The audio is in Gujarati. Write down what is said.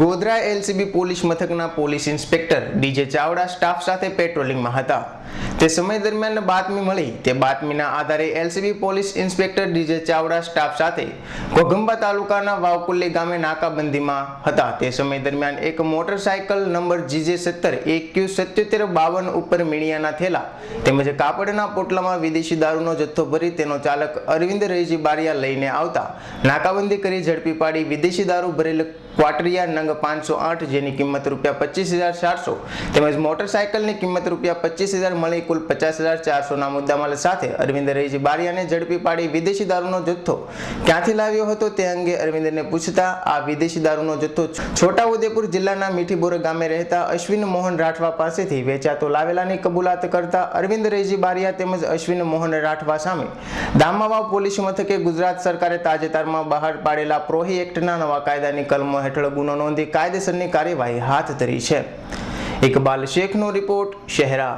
ગોધરા એલસીબી પોલીસ મથકના police inspector DJ Chavda staff સાથે પેટ્રોલિંગમાં હતા. તે સમય દરમિયાન બાતમી મળી તે બાતમીના આધારે LCB police inspector DJ Chavda staff સાથે ઘોઘંબા તાલુકાના વાવકુલ્લી ગામે નાકાબંધીમાં હતા. તે સમય દરમિયાન એક મોટરસાયકલ નંબર જીજે સત્તર એકયુ સત્યોતેર બાવન ઉપર મીણિયાના થેલા તેમજ કાપડના પોટલામાં વિદેશી દારૂનો જથ્થો ભરી તેનો ચાલક અરવિંદ રહીજી બારિયા લઈને આવતા નાકાબંધી કરી ઝડપી પાડી વિદેશી દારૂ ભરેલ ક્વાટરિયા નંગ પાંચસો આઠ જેની કિંમત રૂપિયા પચીસ હજાર ચારસો તેમજ મોટરસાયકલની કિંમત રૂપિયા પચીસ હજાર મળી કુલ પચાસ હજાર ચારસોના મુદ્દામાલ સાથે અરવિંદ રહીજી બારિયાને ઝડપી પાડી વિદેશી દારૂનો જથ્થો ક્યાંથી લાવ્યો હતો તે અંગે અરવિંદને પૂછતા આ વિદેશી દારૂનો જથ્થો છોટાઉદેપુર જિલ્લાના મીઠીબોર ગામે રહેતા અશ્વિન મોહન રાઠવા પાસેથી વેચાતો લાવેલાની કબૂલાત કરતા અરવિંદ રહીજી બારિયા તેમજ અશ્વિન મોહન રાઠવા સામે દામાવાવ પોલીસ મથકે ગુજરાત સરકારે તાજેતરમાં બહાર પાડેલા પ્રોહી એક્ટના નવા કાયદાની કલમો હેઠળ ગુનો નોંધી કાયદેસરની કાર્યવાહી હાથ ધરી છે. ઇકબાલ શેખનો રિપોર્ટ શહેરા.